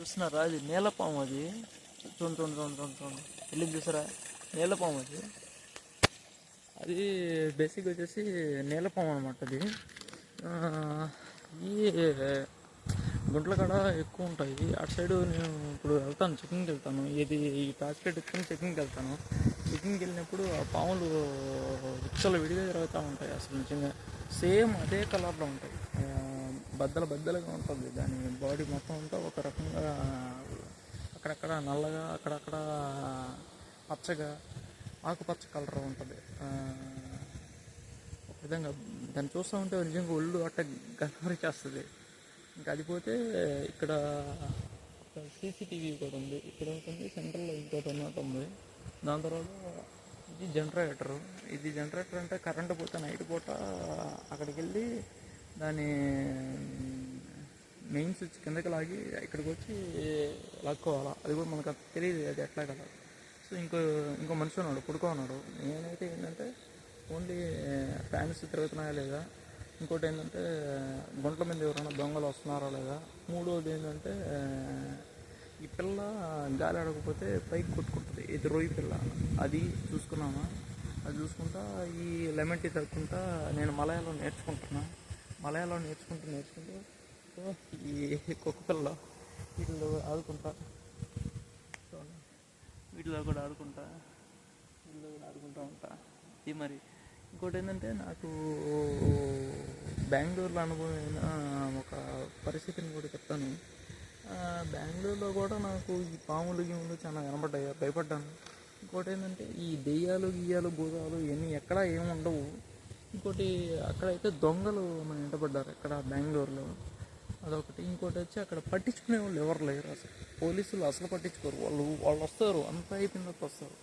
చూస్తున్నారా? అది నీలపాము అది. చూడండి చూడండి చూడండి చూడండి చూడండి. వెళ్ళి చూసారా? నీలపాము అది. అది బేసిక్ వచ్చేసి నీలపాము అనమాట అది. ఈ గుంట్ల కాడ ఎక్కువ ఉంటాయి. అటు సైడ్ నేను ఇప్పుడు వెళ్తాను చెక్కింగ్కి వెళ్తాను. ఇది ఈ ప్యాకెట్ ఎత్తుకుని చెక్కింగ్కి వెళ్తాను. చెక్కింగ్కి వెళ్ళినప్పుడు ఆ పాములు రిక్షలు విడిగా తిరుగుతూ ఉంటాయి అసలు నిజంగా. సేమ్ అదే కలర్లో ఉంటాయి. బద్దల బద్దలుగా ఉంటుంది. దాని బాడీ మొత్తం అంతా ఒక రకంగా అక్కడక్కడ నల్లగా అక్కడక్కడ పచ్చగా ఆకుపచ్చ కలర్ ఉంటుంది. ఒక విధంగా దాన్ని చూస్తూ ఉంటే నిజంగా ఒళ్ళు అట్ట గనవరిచేస్తుంది ఇంకా అది పోతే ఇక్కడ ఒక సీసీటీవీ కూడా ఉంది. ఇక్కడ ఉంటుంది సెంట్రల్లో ఇంకోటి ఉన్నట్టు ఉంది. దాని తర్వాత ఇది జనరేటర్ ఇది జనరేటర్ అంటే కరెంటు పోతే నైట్ పూట అక్కడికి వెళ్ళి దాని మెయిన్ స్విచ్ కిందకి లాగి ఇక్కడికి వచ్చి లాక్కోవాలా? అది కూడా మనకు తెలియదు అది ఎట్లా కదా. సో ఇంకో ఇంకో మనిషి ఉన్నాడు పుడుకో ఉన్నాడు. నేనైతే ఏంటంటే ఓన్లీ ఫ్యాన్స్ తిరుగుతున్నాయా లేదా? ఇంకోటి ఏంటంటే గుంట్ల మీద ఎవరైనా దొంగలు వస్తున్నారా లేదా? మూడోది ఏంటంటే ఈ పిల్ల గాలి ఆడకపోతే పైకి కొట్టుకుంటుంది. ఇది రొయ్యి పిల్ల. అది చూసుకున్నామా? అది చూసుకుంటా ఈ లెమన్ టీ తగ్గుకుంటా నేను మలయాళం నేర్చుకుంటున్నాను మలయాళం నేర్చుకుంటూ నేర్చుకుంటూ సో ఈ కుక్క పిల్ల వీటిలో ఆడుకుంటా వీటిలో కూడా ఆడుకుంటా. వీటిలో కూడా ఆడుకుంటా ఉంటా. ఇది మరి ఇంకోటి ఏంటంటే నాకు బెంగళూరులో అనుభవమైన ఒక పరిస్థితిని కూడా చెప్తాను. బెంగళూరులో కూడా నాకు ఈ పాములు గీములు చాలా కనబడ్డాయి. భయపడ్డాను. ఇంకోటి ఏంటంటే ఈ దెయ్యాలు గియ్యాలు భూతాలు ఇవన్నీ ఎక్కడా ఏమి ఉండవు ఇంకోటి అక్కడైతే దొంగలు మన వెంటబడ్డారు అక్కడ బెంగళూరులో. అదొకటి. ఇంకోటి వచ్చి అక్కడ పట్టించుకునే వాళ్ళు ఎవరు లేరు అసలు. పోలీసులు అసలు పట్టించుకోరు. వాళ్ళు వాళ్ళు వస్తారు. అంత అయిపోయిన వస్తారు.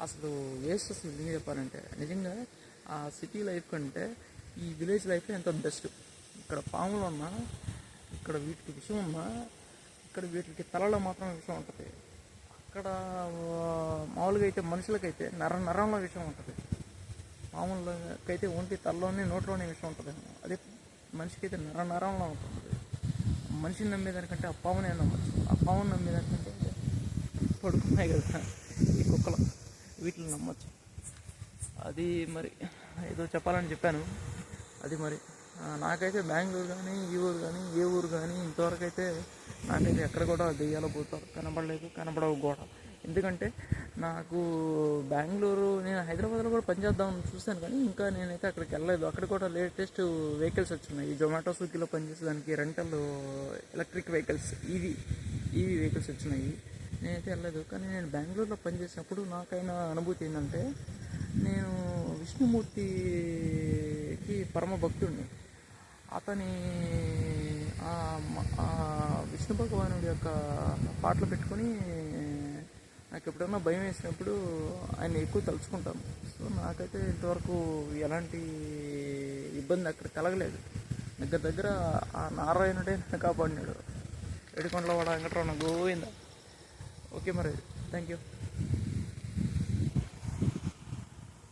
అసలు వేస్ట్ అసలు ఏం చెప్పాలంటే నిజంగా ఆ సిటీ లైఫ్ కంటే ఈ విలేజ్ లైఫ్ ఎంత బెస్ట్. ఇక్కడ పాములు ఉన్నా ఇక్కడ వీటికి విషయం ఉన్నా ఇక్కడ వీటికి తలలో మాత్రం విషయం ఉంటుంది. అక్కడ మామూలుగా అయితే మనుషులకైతే నర నరంలో విషయం ఉంటుంది. మామూలుకైతే ఒంటి తలలోనే నోట్లోనే విషయం ఉంటుంది. అదే మనిషికి అయితే నర నరంలో ఉంటుంది. మనిషిని నమ్మేదానికంటే ఆ పావునే నమ్మచ్చు ఆ పావును నమ్మేదానికంటే పడుకున్నాయి కదా ఈ కుక్కలు. వీటిని నమ్మచ్చు. అది మరి ఏదో చెప్పాలని చెప్పాను. అది మరి నాకైతే బెంగళూరు కానీ ఈ ఊరు కానీ ఏ ఊరు కానీ ఇంతవరకు అయితే నాకైతే ఎక్కడ కూడా దెయ్యాలు పోతారు. కనబడలేదు కనబడవు కూడా ఎందుకంటే నాకు బెంగళూరు నేను హైదరాబాద్లో కూడా పనిచేద్దామని చూశాను కానీ ఇంకా నేనైతే అక్కడికి వెళ్ళలేదు. అక్కడ కూడా లేటెస్ట్ వెహికల్స్ వచ్చినాయి. జొమాటో స్విగ్గీలో పనిచేసేదానికి rental electric vehicles EV EV vehicles వచ్చినాయి. నేనైతే వెళ్ళలేదు. కానీ నేను బెంగళూరులో పనిచేసినప్పుడు నాకైన అనుభూతి ఏంటంటే నేను విష్ణుమూర్తికి పరమ భక్తుడిని. అతని ఆ విష్ణు భగవానుడి యొక్క పాటలు పెట్టుకొని నాకు ఎప్పుడైనా భయం వేసినప్పుడు ఆయన ఎక్కువ తలుచుకుంటాను. సో నాకైతే ఇంతవరకు ఎలాంటి ఇబ్బంది అక్కడ కలగలేదు. దగ్గర దగ్గర ఆ నారాయణుడే నన్ను కాపాడినాడు. ఏడుకొండల వాడ వెంకటరమణ గోవింద. ఓకే మరి థ్యాంక్ యూ